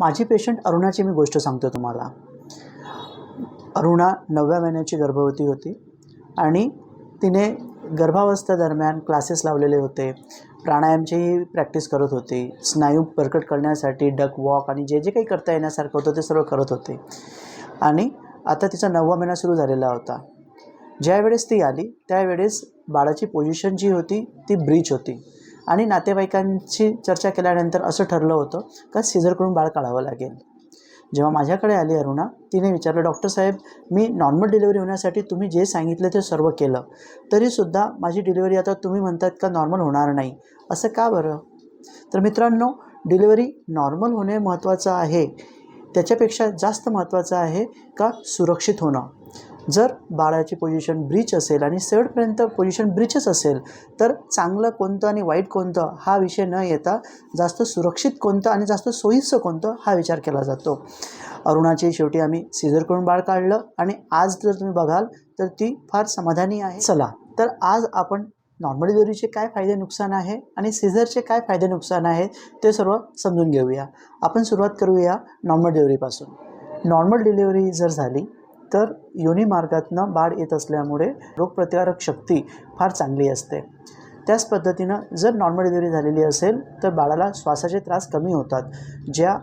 माझी पेशंट अरुणाची मी गोष्ट सांगतो तुम्हाला. अरुणा नवव्या महिन्याची गर्भवती होती आणि तिने गर्भावस्थेदरम्यान क्लासेस लावलेले होते. प्राणायामचीही प्रॅक्टिस करत होती. स्नायू बळकट करण्यासाठी डक वॉक आणि जे जे काही करता येण्यासारखं होतं ते सर्व करत होते. आणि आता तिचा नववा महिना सुरू झालेला होता. ज्यावेळेस ती आली त्यावेळेस बाळाची पोझिशन जी होती ती ब्रीच होती. आणि नातेवाईकांची चर्चा केल्यानंतर असं ठरलं होतं का सीझर करून बाळ काढावं लागेल. जेव्हा माझ्याकडे आली अरुणा तिने विचारलं डॉक्टर साहेब मी नॉर्मल डिलिव्हरी होण्यासाठी तुम्ही जे सांगितलं ते सर्व केलं. तरीसुद्धा माझी डिलिव्हरी आता तुम्ही म्हणतात का नॉर्मल होणार नाही? असं का बरं? तर मित्रांनो डिलिव्हरी नॉर्मल होणे महत्त्वाचं आहे. त्याच्यापेक्षा जास्त महत्त्वाचं आहे का सुरक्षित होणं? जर बाळाची पोझिशन ब्रीच असेल आणि शेवटपर्यंत पोझिशन ब्रीचच असेल तर चांगलं कोणतं आणि वाईट कोणतं हा विषय न येता जास्त सुरक्षित कोणतं आणि जास्त सोयीचं कोणतं हा विचार केला जातो. अरुणाची शेवटी आम्ही सीझर करून बाळ काढलं आणि आज जर तुम्ही बघाल तर ती फार समाधानी आहे. चला तर आज आपण नॉर्मल डिलिव्हरीचे काय फायदे नुकसान आहे आणि सीझरचे काय फायदे नुकसान आहे ते सर्व समजून घेऊया. आपण सुरुवात करूया नॉर्मल डिलिव्हरीपासून नॉर्मल डिलिव्हरी जर झाली तर योनी मार्गातनं बाळ येत असल्यामुळे रोगप्रतिकारक शक्ती फार चांगली असते. त्याच पद्धतीनं जर नॉर्मल डिलिव्हरी झालेली असेल तर बाळाला श्वासाचे त्रास कमी होतात. ज्या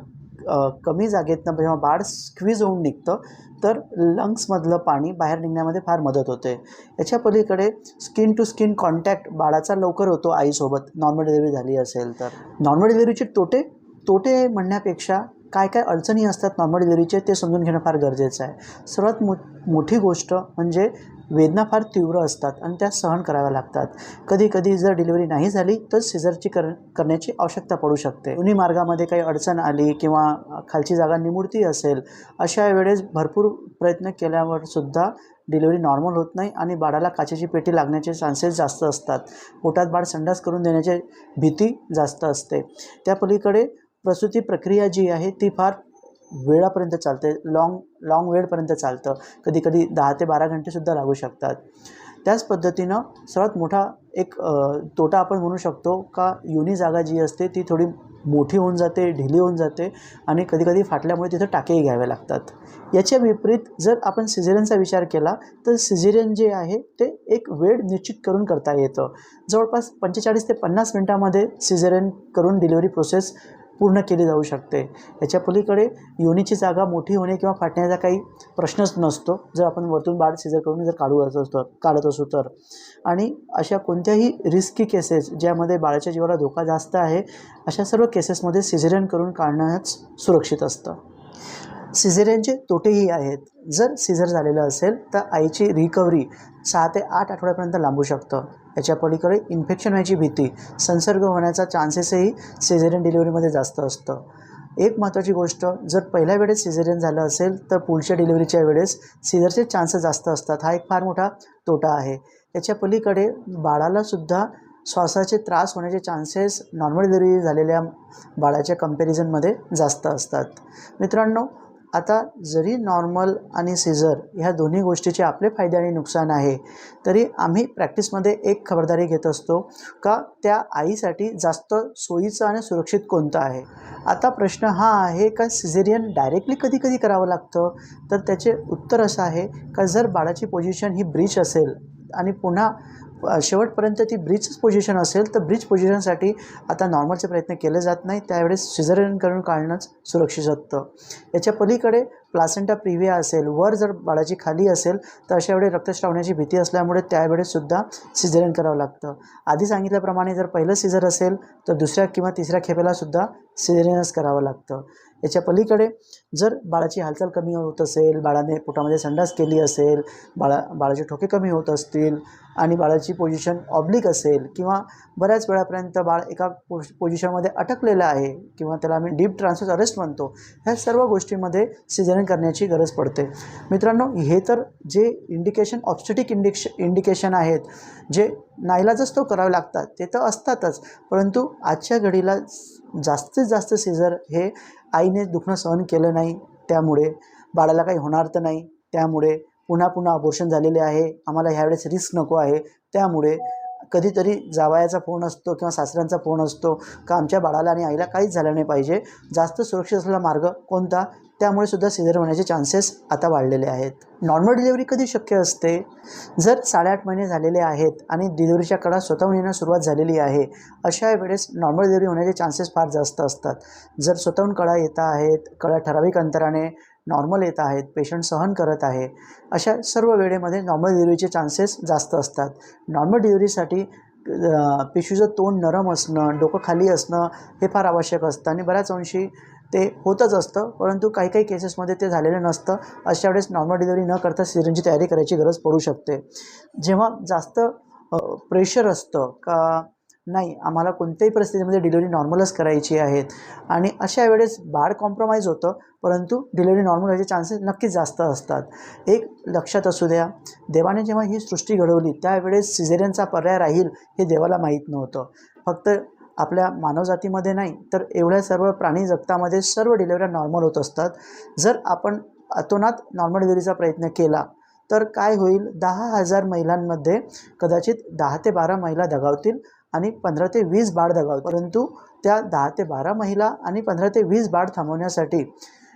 कमी जागेतनं जेव्हा बाळ स्क्वीज होऊन निघतं तर लंग्समधलं पाणी बाहेर निघण्यामध्ये फार मदत होते. याच्या पलीकडे स्किन टू स्किन कॉन्टॅक्ट बाळाचा लवकर होतो आईसोबत. नॉर्मल डिलिव्हरी झाली असेल तर. नॉर्मल डिलिव्हरीचे तोटे तोटे म्हणण्यापेक्षा काय काय अडचणी असतात नॉर्मल डिलिव्हरीचे ते समजून घेणं फार गरजेचं आहे. सर्वात मो मोठी गोष्ट म्हणजे वेदना फार तीव्र असतात आणि त्या सहन कराव्या लागतात. कधी कधी जर डिलिव्हरी नाही झाली तर सिझरची कर करण्याची आवश्यकता पडू शकते. दोन्ही मार्गामध्ये काही अडचण आली किंवा खालची जागा निमुडती असेल अशा वेळेस भरपूर प्रयत्न केल्यावर सुद्धा डिलिव्हरी नॉर्मल होत नाही आणि बाळाला काचेची पेटी लागण्याचे चान्सेस जास्त असतात. पोटात बाळ संडास करून देण्याची भीती जास्त असते. त्या पलीकडे प्रसूती प्रक्रिया जी आहे ती फार वेळापर्यंत चालते. लॉंग लॉंग वेळपर्यंत चालतं. कधी कधी दहा ते बारा घंटेसुद्धा लागू शकतात. त्याच पद्धतीनं सर्वात मोठा एक तोटा आपण म्हणू शकतो का युनी जागा जी असते ती थोडी मोठी होऊन जाते ढिली होऊन जाते आणि कधीकधी फाटल्यामुळे तिथं टाकेही घ्यावे लागतात. याच्या विपरीत जर आपण सिझेरियनचा विचार केला तर सिझेरियन जे आहे ते एक वेळ निश्चित करून करता येतं. जवळपास पंचेचाळीस ते पन्नास मिनटामध्ये सिझेरियन करून डिलिव्हरी प्रोसेस पूर्ण केली जाऊ शकते. याच्या पलीकडे योनीची जागा मोठी होणे किंवा फाटण्याचा काही प्रश्नच नसतो. जर आपण वरतून बाळ सिझर करून जर काढू असं तर काढत असू तर. आणि अशा कोणत्याही रिस्की केसेस ज्यामध्ये बाळाच्या जीवाला धोका जास्त आहे अशा सर्व केसेसमध्ये सिझेरियन करून काढणंच सुरक्षित असतं. सिझेरियनचे तोटेही आहेत. जर सिझर झालेलं असेल तर आईची रिकव्हरी सहा ते आठ आठवड्यापर्यंत लांबू शकतं. याच्या पलीकडे इन्फेक्शन व्हायची भीती संसर्ग होण्याचा चान्सेसही सिझेरियन डिलिव्हरीमध्ये जास्त असतं. एक महत्त्वाची गोष्ट जर पहिल्या वेळेस सिझेरियन झालं असेल तर पुढच्या डिलिव्हरीच्या वेळेस सिझरचे चान्सेस जास्त असतात. हा एक फार मोठा तोटा आहे. याच्या पलीकडे बाळालासुद्धा श्वासाचे त्रास होण्याचे चान्सेस नॉर्मल डिलिव्हरी झालेल्या बाळाच्या कम्पॅरिझनमध्ये जास्त असतात. मित्रांनो आता जरी नॉर्मल आणि सिझर ह्या दोन्ही गोष्टीचे आपले फायदे आणि नुकसान आहे तरी आम्ही प्रॅक्टिसमध्ये एक खबरदारी घेत असतो का त्या आईसाठी जास्त सोयीचं आणि सुरक्षित कोणतं आहे? आता प्रश्न हा आहे का सिझेरियन डायरेक्टली कधी कधी करावं लागतं? तर त्याचे उत्तर असं आहे का जर बाळाची पोझिशन ही ब्रीच असेल आणि पुन्हा शेवटपर्यंत ती ब्रिज पोझिशन असेल तर ब्रिज पोझिशनसाठी आता नॉर्मलचे प्रयत्न केले जात नाही त्यावेळेस सिझरियन करून काढणंच सुरक्षित असतं याच्या पलीकडे प्लासेंटा प्रिव्हिया असेल वर जर बाळाची खाली असेल तर अशा वेळी रक्तस्रावण्याची भीती असल्यामुळे त्यावेळेससुद्धा सिझरियन करावं लागतं. आधी सांगितल्याप्रमाणे जर पहिलं सिझर असेल तर दुसऱ्या किंवा तिसऱ्या खेपेलासुद्धा सिझरेनच करावं लागतं. याच्या पलीकडे जर बाळाची हालचाल कमी होत असेल बाळाने पोटामध्ये संडास केली असेल बाळा बाळाचे ठोके कमी होत असतील आणि बाळाची पोझिशन ऑब्लिक असेल किंवा बऱ्याच वेळापर्यंत बाळ एका पो पोझिशनमध्ये अटकलेलं आहे किंवा त्याला आम्ही डीप ट्रान्सफर अरेस्ट म्हणतो ह्या सर्व गोष्टीमध्ये सिझरियन करण्याची गरज पडते. मित्रांनो हे तर जे इंडिकेशन ऑब्स्टेटिक इंडिक्श इंडिकेशन आहेत जे नाईलाजच तो करावे लागतात ते तर असतातच परंतु आजच्या घडीला जास्तीत जास्त सिझर हे आईने दुखणं सहन केलं नाही त्यामुळे बाळाला काही होणार तर नाही त्यामुळे पुन्हा पुन्हा अबोर्शन झालेले आहे आम्हाला ह्यावेळेस रिस्क नको आहे त्यामुळे कधीतरी जावयाचा फोन असतो किंवा सासऱ्यांचा फोन असतो का आमच्या बाळाला आणि आईला काहीच झालं नाही पाहिजे. जास्त सुरक्षित असलेला मार्ग कोणता? त्यामुळे सुद्धा सिझर होण्याचे चान्सेस आता वाढलेले आहेत. नॉर्मल डिलिव्हरी कधी शक्य असते? जर साडेआठ महिने झालेले आहेत आणि डिलिव्हरीच्या कडा स्वतःहून येणं सुरुवात झालेली आहे अशा वेळेस नॉर्मल डिलिव्हरी होण्याचे चान्सेस फार जास्त असतात. जर स्वतःहून कळा येत आहेत कळा ठराविक अंतराने नॉर्मल येत आहेत पेशंट सहन करत आहे अशा सर्व वेळेमध्ये नॉर्मल डिलिव्हरीचे चान्सेस जास्त असतात. नॉर्मल डिलिव्हरीसाठी पिशूचं तोंड नरम असणं डोकं खाली असणं हे फार आवश्यक असतं आणि बऱ्याच अंशी ते होतच असतं परंतु काही काही केसेसमध्ये ते झालेलं नसतं. अशा वेळेस नॉर्मल डिलिव्हरी न करता सिरिंजची तयारी करायची गरज पडू शकते. जेव्हा जास्त प्रेशर असतं का नाही आम्हाला कोणत्याही परिस्थितीमध्ये डिलिव्हरी नॉर्मलच करायची आहेत आणि अशा वेळेस बाळ कॉम्प्रोमाइज होतं परंतु डिलिव्हरी नॉर्मल व्हायचे चान्सेस नक्कीच जास्त असतात. एक लक्षात असू द्या देवाने जेव्हा ही सृष्टी घडवली त्यावेळेस सिझेरियनचा पर्याय राहील हे देवाला माहीत नव्हतं. फक्त आपल्या मानवजातीमध्ये नाही तर एवढ्या सर्व प्राणी जगतामध्ये सर्व डिलिव्हऱ्या नॉर्मल होत असतात. जर आपण अतोनात नॉर्मल डिलिव्हरीचा प्रयत्न केला तर काय होईल? दहा हजार महिलांमध्ये कदाचित दहा ते बारा महिला दगावतील आणि पंधरा ते वीस बाळ दगावतील. परंतु त्या दहा ते बारा महिला आणि पंधरा ते वीस बाळ थांबवण्यासाठी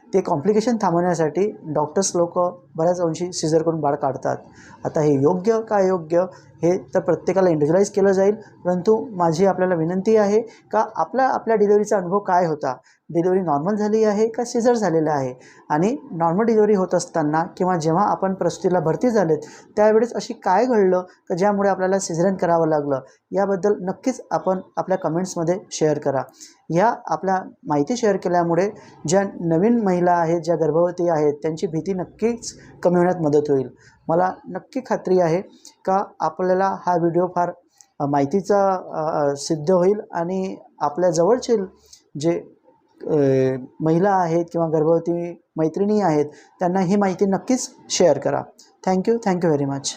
ते कॉम्प्लिकेशन थांबवण्यासाठी डॉक्टर्स लोक बऱ्याच अंशी सिझर करून बाळ काढतात. आता हे योग्य का योग्य हे तर प्रत्येकाला इंडिव्हिज्युलाइज केलं जाईल. परंतु माझी आपल्याला विनंती आहे का आपला आपल्या डिलिव्हरीचा अनुभव काय होता? डिलिव्हरी नॉर्मल झाली आहे का सिझर झालेलं आहे? आणि नॉर्मल डिलिव्हरी होत असताना किंवा जेव्हा आपण प्रसूतीला भरती झालेत त्यावेळेस अशी काय घडलं का ज्यामुळे आपल्याला सिझरन करावं लागलं? याबद्दल नक्कीच आपण आपल्या कमेंट्समध्ये शेअर करा. ह्या आपल्या माहिती शेअर केल्यामुळे ज्या नवीन महिला आहेत ज्या गर्भवती आहेत त्यांची भीती नक्कीच कमी होण्यात मदत होईल. मला नक्की खात्री आहे का आपल्याला हा व्हिडिओ फार माहितीचा सिद्ध होईल आणि आपल्या जवळचे जे महिला आहेत किंवा गर्भवती मैत्रिणी आहेत त्यांना ही माहिती नक्कीच शेअर करा. Thank you thank you very much